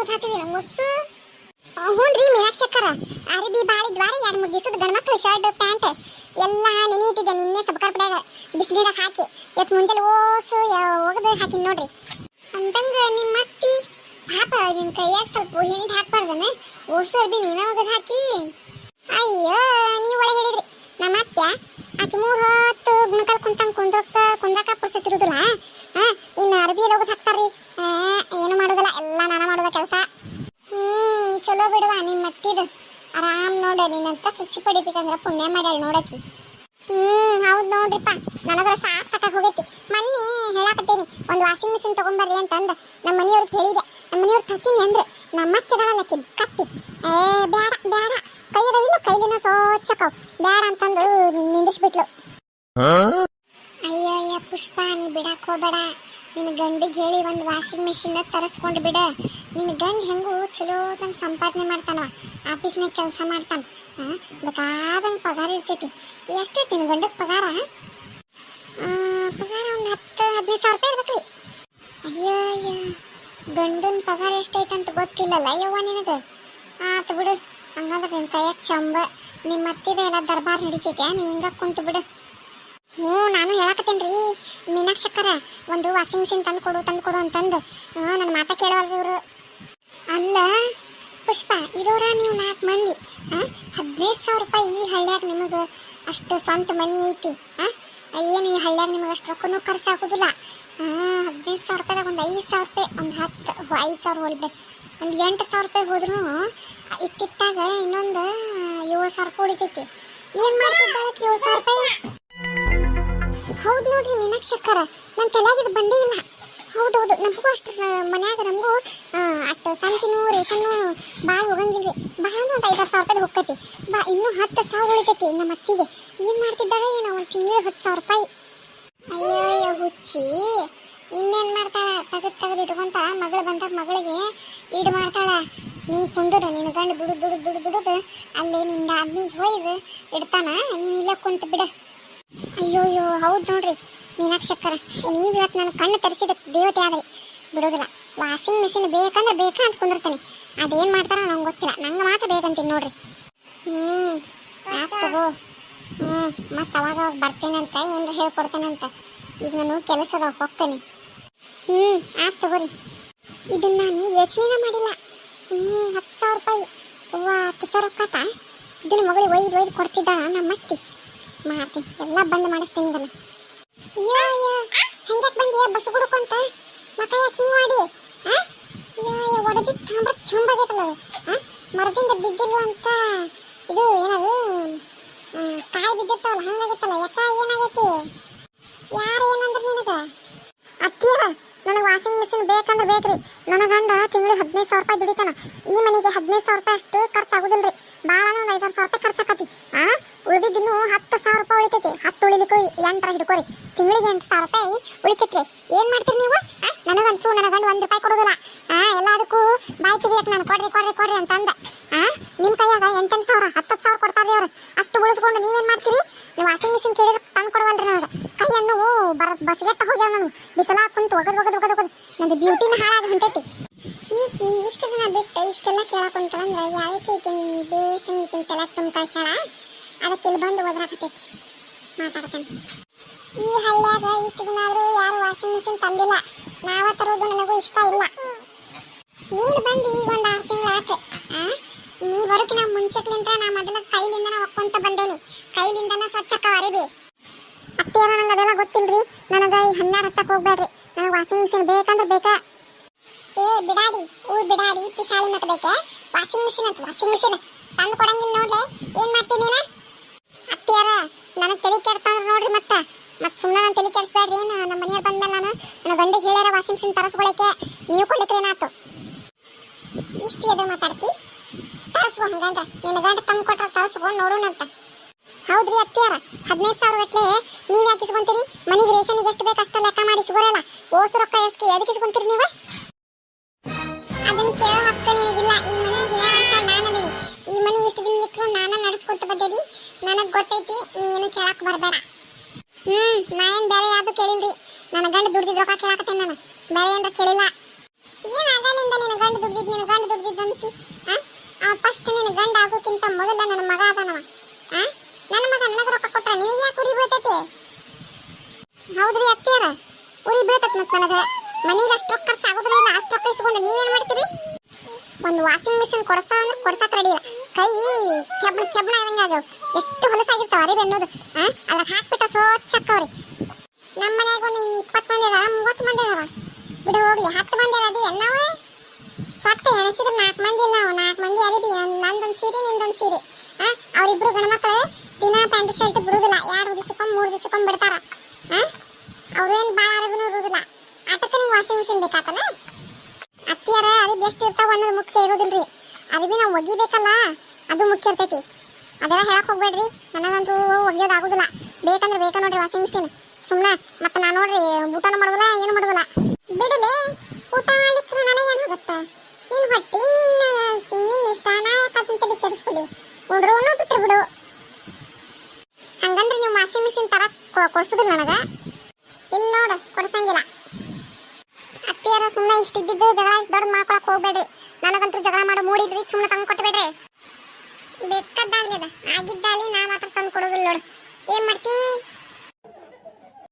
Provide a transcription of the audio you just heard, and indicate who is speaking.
Speaker 1: ಒಗದ್ ಹಾಕಿದಿನ ಮುಸ್ಸು? ಹ್ಞೂ ರೀ ಮೀನಾಕ್ಷಿ ಅರಬಿ ಬಾಳಿ ದ್ವಾರ, ಎರಡು ಮೂರು ದಿವಸದ ಗಂಡ್ಮಕ್ಳು ಶರ್ಟ್, ಪ್ಯಾಂಟ್ ಎಲ್ಲ ನೆನೆ ನಿನ್ನೆ ಸಬ್ಕಾರ್ ಪಡ್ಯಾಗ. ಬಿಸಿನೀರಾಗ ಹಾಕಿ. ಇವತ್ತು ಮುಂಜಾನೆ ಓಸು ಒಗದು ಹಾಕಿ ನೋಡ್ರಿ. ಅಂತಂದ್ರೆ ನಿಮ್ಮ ಅತ್ತಿ? ಪಾಪ ನಿನ್ನ ಕೈಯಾಗ ಸ್ವಲ್ಪ ಹಿಂಡಿ ಹಾಕ್ಬಾರ್ದನ? ಓಸು, ಅರ್ಬಿ ನೀನ ಒಗದು ಹಾಕಿ. ಅಯ್ಯೋ, ನೀವು ಒಳಗೆ ಹೇಳಿದ್ರಿ. ನಮ್ಮ ಅತ್ಯ ಆಕೆ ಮೂರು ಹೊತ್ತು ಗುಣಕಲ್ ಕುಂತಂಗೆ ಕುಂದ್ರಕ್ಕ ಕುಂದಾಕ ಹ್ಮ್, ಹೌದ್ ನೋಡ್ರಿಪ್ಪ. ನನಗರ ಸಾಕ್ ಸಾಕಾಗಿ ಹೋಗೈತಿ. ಮನ್ನಿ ಹೇಳಾಕತ್ತೇನಿ, ಒಂದು ವಾಷಿಂಗ್ ಮಿಷಿನ್ ತಗೊಂಬರ್ರಿ ಅಂತಂದ. ನಮ್ಮ ಮನೆಯವ್ರಿಗೆ ಹೇಳಿದೆ. ನಮ್ಮ ಮನೆಯವ್ರು ತರ್ತೀನಿ ಅಂದ್ರೆ. ನಮ್ಮ ಅತ್ತೆದಾಳಲ್ಲ ಕಿ ಕತ್ತಿ. ಏ ಬೇಡ ಬೇಡ ಕೈ ಕೈಲಿನ ಸ್ವಚ್ಛಕವ್ ಬೇಡ ಅಂತಂದು ನಿಂದಿಸ್ಬಿಟ್ಲು. ಅಯ್ಯೋ ಅಯ್ಯ ಪುಷ್ಪ, ನೀ ಬಿಡಕ್ ಹೋಗ್ಬೇಡ. ನಿನ್ನ ಗಂಡಿಗೆ ಹೇಳಿ ಒಂದು ವಾಷಿಂಗ್ ಮಿಷಿನ್ ತರಿಸ್ಕೊಂಡು ಬಿಡ. ನಿನ್ನ ಗಂಡ ಹೆಂಗೂ ಚಲೋ ತಂಗ ಸಂಪಾದನೆ ಮಾಡ್ತಾನವ. ಆಫೀಸ್ನಾಗ ಕೆಲಸ ಮಾಡ್ತಾನ. ಬೇಕಾದಂಗೆ ಪಗಾರ ಇರ್ತೈತಿ. ಎಷ್ಟು ನಿನ್ನ ಗಂಡಕ್ಕೆ ಪಗಾರ ಪಗಾರ ಒಂದು ಹತ್ತು, ಹದಿನೈದು ಸಾವಿರ ರೂಪಾಯಿ ಇರ್ಬೇಕು ಅಯ್ಯೋ ಗಂಡನ ಪಗಾರ ಎಷ್ಟೈತೆ ಅಂತ ಗೊತ್ತಿಲ್ಲಲ್ಲ ಯವ್ವ ನಿನಗೆ? ಆತು ಬಿಡು. ಹಂಗಂದ್ರೆ ನಿನ್ನ ಕೈಯಾಗ ಚಂಬ. ನಿಮ್ಮ ಅತ್ತಿದ ಎಲ್ಲ ದರ್ಬಾರ್ ನಡೀತೈತೆ. ನೀ ಹಿಂಗ ಕುಂತು ಬಿಡು. ಹ್ಞೂ, ನಾನು ಹೇಳಕತ್ತೇನ್ರಿ. ಮೀನಾಕ್ಷಕ್ಕರ ಒಂದು ವಾಷಿಂಗ್ ಮಿಷಿನ್ ತಂದು ಕೊಡು ತಂದು ಕೊಡು ಅಂತಂದು ನನ್ನ ಮಾತಾ ಕೇಳವಲ್ರಿ ಇವರು. ಅಲ್ಲ, ಪುಷ್ಪ, ಇರೋರ ನೀವು ನಾಲ್ಕು ಮಂದಿ ಹದಿನೈದು ಸಾವಿರ ರೂಪಾಯಿ ಈ ಹಳ್ಳ್ಯಾಗ ನಿಮಗೆ ಅಷ್ಟು ಸ್ವಂತ ಮನಿ ಐತಿ ಏನು ಈ ಹಳ್ಳ್ಯಾಗ ನಿಮಗೆ ಅಷ್ಟು ರೊಕ್ಕನು ಖರ್ಚು ಆಗೋದಿಲ್ಲ. ಹದಿನೈದು ಸಾವಿರ ರೂಪಾಯಿದಾಗ ಒಂದು ಐದು ಸಾವಿರ ರೂಪಾಯಿ, ಒಂದು ಹತ್ತು ಐದು ಸಾವಿರ ಹೋಲ್ಬಿಡೆ ಒಂದು ಎಂಟು ಸಾವಿರ ರೂಪಾಯಿ ಹೋದ್ರೂ ಇತ್ತಿತ್ತಾಗ ಇನ್ನೊಂದು ಏಳು ಸಾವಿರ ರೂಪಾಯಿ ಉಳಿತೈತಿ. ಏನು ಮಾಡ್ತಿದ್ದಾಳೆ ಏಳು ಸಾವಿರ ರೂಪಾಯಿ? ಹೌದು ನೋಡ್ರಿ ಮೀನಾಕ್ಷಕ್ಕರ ನನ್ನ ತಲೆಯಾಗಿದ್ದು ಬಂದೇ ಇಲ್ಲ. ಹೌದೌದು ನಮಗೂ ಅಷ್ಟು ಮನ್ಯಾಗ ನಮಗೂ ಅಷ್ಟು ಸಂತಿನೂ, ರೇಷನ್ನು ಭಾಳ ಹೋಗಂಗಿಲ್ರಿ. ಭಾಳ ಒಂದು ಐದಾರು ಸಾವಿರ ರೂಪಾಯಿ ಹೋಗ್ತೈತಿ. ಬಾ, ಇನ್ನೂ ಹತ್ತು ಸಾವಿರ ಉಳಿತೈತಿ ನಮ್ಮ ಅತ್ತಿಗೆ. ಏನು ಮಾಡ್ತಿದ್ದಾಳೆ? ಏನೋ ಒಂದು ತಿಂಗಳಿಗೆ ಹತ್ತು ಸಾವಿರ ರೂಪಾಯಿ. ಅಯ್ಯೋ ಹುಚ್ಚಿ. ಇನ್ನೇನು ಮಾಡ್ತಾಳೆ? ತೆಗೆದು ತೆಗೆದು ಇಟ್ಕೊಂತ ಮಗಳು ಬಂದಾಗ ಮಗಳಿಗೆ ಈಡು ಮಾಡ್ತಾಳೆ. ನೀ ಕುಂದ್ರ ನಿನ್ನ ಗಂಡು ದುಡು ದುಡು ದುಡು ದುಡುದು, ಅಲ್ಲಿ ನಿಂದ ಅದ್ನಿಗೆ ಹೋಯ್ದು ಇಡ್ತಾನ. ನೀನು ಇಲ್ಲ ಕುಂತು ಬಿಡ. ಅಯ್ಯೋ ಅಯ್ಯೋ ಹೌದು ನೋಡ್ರಿ. ಮೀನಾಕ್ಷಕ್ಕರ ನೀವು ಇವತ್ತು ನನ್ನ ಕಣ್ಣು ತರಿಸಿದ ದೇವತೆ ಆದ್ರಿ ಬಿಡೋದಿಲ್ಲ. ವಾಷಿಂಗ್ ಮಿಷಿನ್ ಬೇಕಂದ್ರೆ ಬೇಕಾ ಅಂತ ಕುಂದಿರ್ತೀನಿ. ಅದೇನು ಮಾಡ್ತಾರೋ ನಂಗೆ ಗೊತ್ತಿಲ್ಲ. ನಂಗೆ ಮಾತ್ರ ಬೇಕಂತೀನಿ ನೋಡ್ರಿ. ಹ್ಞೂ ಆಯ್ತು ಹ್ಞೂ ಮತ್ತೆ ಅವಾಗ ಅವಾಗ ಬರ್ತೀನಂತ ಏನಾರ ಹೇಳ್ಕೊಡ್ತೇನಂತ ಈಗ ನಾನು ಕೆಲಸದ ಹೋಗ್ತೇನೆ. ಹ್ಞೂ ಆಯ್ತು ತಗೋರಿ. ಇದನ್ನ ನಾನು ಯೋಚನೆ ಮಾಡಿಲ್ಲ. ಹ್ಞೂ ಹತ್ತು ಸಾವಿರ ರೂಪಾಯಿ. ಅವ್ವ, ಹತ್ತು ಸಾವಿರ ರೂಪಾತ ಇದನ್ನ ಮಗಳಿಗೆ ಒಯ್ದು ಒಯ್ದು ಕೊಡ್ತಿದ್ದಾಳ ನಮ್ಮ ಅತ್ತಿ ಮಾಡ್ತೀನಿ. ಎಲ್ಲ ಬಂದ್ ಮಾಡಿಸ್ತೀನಿ ಇದನ್ನ ಅಯ್ಯೋ ಅಯ್ಯೋ ಹೆಂಗ್ಯಾಕ್ ಬಂದಿಯ ಬಸ್ ಗುಡ್ಕೊಂತ ಮಕ್ಕ ಯಾಕೆ ಹಿಂಗ್ ಮಾಡಿ? ಒಡದಿತ್ತು ತಾಂಬ್ರ ಚಂಬಾಗೈತಲ್ಲ ಅದು? ಮರದಿಂದ ಬಿದ್ದಿಲ್ವ ಅಂತ? ಇದು ಏನದು? ಕಾಯಿ ಬಿದ್ದಿರ್ತಾವಲ್ಲ ಹಂಗಾಗೈತಲ್ಲ ಯಾಕ ಏನಾಗೈತಿ? ಯಾರು ಏನಂದ್ರೆ ನಿನಗ? ಅತ್ತಿಯರ, ನನಗೆ ವಾಷಿಂಗ್ ಮಿಷಿನ್ ಬೇಕಂದ್ರೆ ಬೇಕ್ರಿ. ನನ್ನ ಗಂಡ ತಿಂಗಳಿಗೆ ಹದಿನೈದು ಸಾವಿರ ರೂಪಾಯಿ ದುಡಿತಾನ. ಈ ಮನೆಗೆ ಹದಿನೈದು ಸಾವಿರ ರೂಪಾಯಿ ಅಷ್ಟು ಖರ್ಚು ಆಗುದಿಲ್ರಿ ಭಾಳ ಒಂದು ಐದಾರು ಸಾವಿರ ರೂಪಾಯಿ ಖರ್ಚಾಕತಿ. ಆ? ಉಳಿದಿದ್ದು ಹತ್ತು ಸಾವಿರ ರೂಪಾಯಿ ಉಳಿತೈತಿ. ಹತ್ತು ಉಳಿಲಿಕ್ಕೆ ಎಂಟರ ಹಿಡ್ಕೋರಿ. ತಿಂಗಳಿಗೆ ಎಂಟು ಸಾವಿರ ರೂಪಾಯಿ ಉಳಿತೈತ್ರಿ. ಏನ್ ಮಾಡ್ತೀರಿ ನೀವು? ನನಗಂತೂ ನನ್ನ ಗಂಡ ಒಂದು ರೂಪಾಯಿ ಕೊಡೋದಿಲ್ಲ. ಆ, ಎಲ್ಲದಕ್ಕೂ ಬಾಯಿ ತೆಗಿಯಕ್ಕೆ ನಾನು ಕೊಡ್ರಿ ಕೊಡ್ರಿ ಕೊಡ್ರಿ ಅಂತ ಅಂದ ಆ ನಿಮ್ಮ ಕೈಯಾಗ ಎಂಟೆಂಟು ಸಾವಿರ, ಹತ್ತತ್ತು ಸಾವಿರ ಕೊಡ್ತಾರ್ರಿ ಅವ್ರು ಅಷ್ಟು ಉಳಿಸ್ಕೊಂಡು ನೀವೇನ್ ಮಾಡ್ತೀರಿ? ನೀವು ವಾಷಿಂಗ್ ಮಿಷಿನ್ ಕೇಳಿದ್ರೆ ತಂದು ಕೊಡವಲ್ರಿ ನನಗೆ. ಕೈಯನ್ನು ಬರ, ಬಸ್ಗೆಟ್ಟ ಹೋಗ್ಯಾವ ನಾನು. ಬಿಸಿಲ ಕುಂತು ಒಗದ್ ಒಗದ್ ಒಗದ್ ಒಗದ್. ನಂದು ಬ್ಯೂಟಿನ ಹಾಳಾಗಿ ಹೊಂಟೈತಿ. ಈಕಿ ಇಷ್ಟು ದಿನ ಬಿಟ್ಟು ಇಷ್ಟೆಲ್ಲ ಕೇಳಕೊಂತಂದ್ರೆ ಯಾವಕ್ಕೆ ಈಕಿನ ಬೇಸನ್, ಈಕಿನ ತಲೆ ತುಂಬ ಕಳ್ಸಾಳ ಅದಕ್ಕೆ ಇಲ್ಲಿ ಬಂದು ಒದ್ರಾಕತೈತಿ ಮಾತಾಡ್ತಾನೆ. ಈ ಹಳ್ಳ್ಯಾಗ ಇಷ್ಟು ದಿನ ಆದ್ರೂ ಯಾರು ವಾಷಿಂಗ್ ಮಿಷಿನ್ ತಂದಿಲ್ಲ. ನಾವ ತರೋದು ನನಗೂ ಇಷ್ಟ ಇಲ್ಲ. ನೀನು ಬಂದು ಈಗ ಒಂದು ಆರು ತಿಂಗಳು ಆತು? ನೀ ಬರೋಕಿನ ಮುಂಚೆಕ್ಲಿಂತ ನಾ ಮೊದಲ ಕೈಲಿಂದನ ಒಕ್ಕೊಂತ ಬಂದೇನಿ. ಕೈಲಿಂದನ ಸ್ವಚ್ಛಕ್ಕ ಅರಿಬಿ. ಅತ್ತೆಯರ ನಂಗೆ ಅದೆಲ್ಲ ಗೊತ್ತಿಲ್ರಿ. ನನಗೆ ಈ ಹನ್ನೆರಡು ಹಚ್ಚಕ್ಕೆ ಹೋಗ್ಬೇಡ್ರಿ ನನಗೆ ವಾಷಿಂಗ್ ಮಿಷಿನ್ ಬೇಕಂದ್ರೆ ಬೇಕಾ? ಏ, ಬಿಡಾಡಿ ಊರ್ ಬಿಡಾಡಿ, ಪಿಸಾಳಿ ಮತ ಬೇಕೆ? ವಾಷಿಂಗ್ ಮಿಷಿನ್ ಅಂತ, ವಾಷಿಂಗ್ ಮಿಷಿನ್. ತಂದು ಕೊಡಂಗಿಲ್ಲ ನೋಡ್ರಿ. ಏನ್ ಮಾಡ್ತೀನಿ ನೀನು? ಅತ್ತಿಯಾರ ನನಗೆ ತಲೆ ಕೆಡ್ತಂದ್ರೆ ನೋಡ್ರಿ ಮತ್ತೆ ಮತ್ತೆ. ಸುಮ್ಮನೆ ನಾನು ತಲೆ ಕೆಡಿಸ್ಬೇಡ್ರಿ ನಮ್ಮ ಮನೆಯವ್ರು ಬಂದ್ಮೇಲೆ ನಾನು ನನ್ನ ಗಂಡ ಹೇಳ್ಯಾರ ವಾಷಿಂಗ್ ಮಿಷಿನ್ ತರಿಸ್ಕೊಳಕ್ಕೆ, ನೀವು ಏನಾಯ್ತು ಇಷ್ಟು ಎದು ಮಾತಾಡ್ತಿ? ತರಿಸ್ಕೊ ಹಂಗಂದ್ರೆ, ನಿನ್ನ ಗಂಡ ತಂದು ಕೊಟ್ರೆ ತರಿಸ್ಕೊಂಡು ನೋಡೋಣಂತ ಹೌದ್ರಿ ಅತ್ತಿಯಾರ, ಹದಿನೈದು ಸಾವಿರ ಗಟ್ಲೆ ನೀವು ಯಾಕೆ ಇಸ್ಕೊಂತೀರಿ? ಮನೆಗೆ ರೇಷನ್ಗೆ ಎಷ್ಟು ಬೇಕು ಅಷ್ಟು ಲೆಕ್ಕ ಮಾಡಿ ಸಿಗೋರಲ್ಲ ಓಸು ರೊಕ್ಕ ಎಸ್ಕೆ ಎದಕ್ಕೆ ಇಸ್ಕೊಂತೀರಿ ನೀವು? ಅದನ್ನು ಕೇಳೋ ಹಕ್ಕು ನಿನಗಿಲ್ಲ, ಈ ಮನೆ ಹಿರಿಯ ನಾನದೀನಿ ಈ ಮನೆ ಇಷ್ಟು ದಿನ ನಾನು ನಾನ ನಡೆಸ್ಕೊತ ಬಂದೇನಿ ನನಗೆ ಗೊತ್ತೈತಿ, ನೀ ಏನು ಕೇಳಕ್ಕೆ ಬರಬೇಡ. ಹ್ಮ್, ನಾ ಏನ್ ಬೇರೆ ಯಾವ್ದು ಕೇಳಿಲ್ರಿ. ನನ್ನ ಗಂಡ ದುಡ್ದಿದ್ ರೊಕ್ಕ ಕೇಳಾಕತ್ತೇನೆ ನಾನು. ಬೇರೆ ಏನ್ರ ಕೇಳಿಲ್ಲ. ಏನ್ ಆಗಲಿಂದ ನಿನ್ನ ಗಂಡ ದುಡ್ದಿದ್, ನಿನ್ನ ಗಂಡ ದುಡ್ದಿದ್ ಅಂತಿ? ಆ? ಫಸ್ಟ್ ನಿನ್ನ ಗಂಡ ಆಗೋಕ್ಕಿಂತ ಮೊದಲ ನನ್ನ ಮಗ ಅದಾನವ. ನನ್ನ ಮಗ ನನಗೆ ರೊಕ್ಕ ಕೊಟ್ರ ನಿನಗೆ ಯಾಕೆ ಉರಿ ಬೀಳ್ತೈತಿ? ಹೌದ್ರಿ ಅತ್ತಿಯರ? ಉರಿ ಬೀಳ್ತೈತಿ ಮತ್ತೆ ನನಗೆ. ಮನೆಗೆ ಅಷ್ಟು ರೊಕ್ಕ ಖರ್ಚು ಆಗೋದಿಲ್ಲ ಇಲ್ಲ, ಅಷ್ಟು ರೊಕ್ಕ ಇಸ್ಕೊಂಡು ನೀವೇನ್ ಮಾಡ್ತೀರಿ? ಒಂದು ವಾಷಿಂಗ್ ಮಿಷಿನ್ ಕೊಡ್ಸ ಅಂದ್ರೆ ಕೊಡ್ಸಕ್ ರೆಡಿ ಇಲ್ಲ ಕೈ ಕೆಬ್ಬಣ ಕೆಬ್ಬಣ ಆದಂಗೆ ಆಗ್ಯಾವ. ಎಷ್ಟು ಹೊಲಸಾಗಿರ್ತಾವ ಅರಿವೆ ಅನ್ನೋದು. ಆ? ಹಾಕ್ಬಿಟ್ಟ ಸ್ವಚ್ಛ ಅಕ್ಕವ್ರಿ ನಮ್ಮ ಮನ್ಯಾಗ ಒಂದು ಇನ್ನು ಇಪ್ಪತ್ತು ಮಂದಿ ಅದಾವ ಮೂವತ್ತು ಮಂದಿ ಅದಾವ. ಬಿಡು ಹೋಗ್ಲಿ, ಹತ್ತು ಮಂದಿ ಅದಾವ ನಾವು ಸೊಟ್ಟ ಎಣಿಸಿದ್ರೆ ನಾಲ್ಕು ಮಂದಿ ಇಲ್ಲ ನಾಲ್ಕು ಮಂದಿ ಅರಿವಿ ನಂದೊಂದು ಸೀರೆ, ನಿಂದೊಂದು ಸೀರೆ. ಆ, ಅವರಿಬ್ರು ಗಣಮಕ್ಕಳು ದಿನ ಪ್ಯಾಂಟ್, ಶರ್ಟ್ ಬಿಡುದಿಲ್ಲ. ಎರಡು ದಿವಸಕ್ಕೊಮ್ಮೆ ಮೂರು ದಿವಸಕ್ಕೊಮ್ಮೆ ಬಿಡ್ತಾರ. ಆ, ಅವ್ರೇನು ಭಾಳ ಅರಿವಿನೂ ಇರುವುದಿಲ್ಲ ಆಟಕ್ಕೆ ನೀವು ವಾಷಿಂಗ್ ಮಿಷಿನ್ ಬೇಕಾತನ? ಅತ್ತಿಯರ ಅರಿವಿ ಎಷ್ಟು ಇರ್ತಾವ ಅನ್ನೋದು ಮುಖ್ಯ ಇರೋದಿಲ್ರಿ. ಅರಿವಿ ನಾವು ಒಗಿಬೇಕಲ್ಲ, ಅದು ಮುಖ್ಯ ಇರ್ತೈತಿ. ಅದೆಲ್ಲ ಹೇಳಕ್ ಹೋಗ್ಬೇಡ್ರಿ. ನನಗಂತೂ ಒಗೆಯೋದು ಆಗುದಿಲ್ಲ. ಬೇಕಂದ್ರೆ ಬೇಕ ನೋಡ್ರಿ ವಾಷಿಂಗ್ ಮಿಷಿನ್ ಸುಮ್ಮನೆ ಮತ್ತೆ ನಾನು ನೋಡ್ರಿ, ಊಟನ ಮಾಡೋದಿಲ್ಲ, ಏನು ಮಾಡೋದಿಲ್ಲ. ಬಿಡಲೇ, ಊಟ ಮಾಡ್ಲಿಕ್ಕೆ ನನಗೇನು ಗೊತ್ತಾ? ನಿನ್ ಹೊಟ್ಟಿ ನಿನ್ನ ನಿನ್ನ ಇಷ್ಟ ನಾ ಯಾಕೆ ತಲೆ ಕೆಡಿಸ್ಕೊಳ್ಳಿ ಉಂಡ್ರು ಬಿಟ್ರು ಬಿಡು. ಹಂಗಂದ್ರೆ ನೀವು ವಾಷಿಂಗ್ ಮಿಷಿನ್ ತರ ಕೊಡ್ಸುದಿಲ್ಲ ನನಗ? ಇಲ್ಲಿ ನೋಡು, ಕೊಡ್ಸಂಗಿಲ್ಲ. ಅತ್ತಿಯರ ಸುಮ್ಮನೆ ಇಷ್ಟಿದ್ದಿದ್ದು ಜಗಳ, ಇಷ್ಟು ದೊಡ್ಡ ಮಾಡ್ಕೊಳಕ್ ಹೋಗ್ಬೇಡ್ರಿ. ನನಗಂತೂ ಜಗಳ ಮಾಡೋ, ಮೂಡಿದ್ರಿ ಸುಮ್ಮನೆ ತಂದು ಕೊಟ್ಬೇಡಿ ಬೇಕಾದ್ದಾಗ್ಲಿ ಅದ ಆಗಿದ್ದಾಗಲಿ ನಾ ಮಾತ್ರ ತಂದು ಕೊಡೋದಿಲ್ಲ ನೋಡು. ಏನ್ ಮಾಡ್ತಿ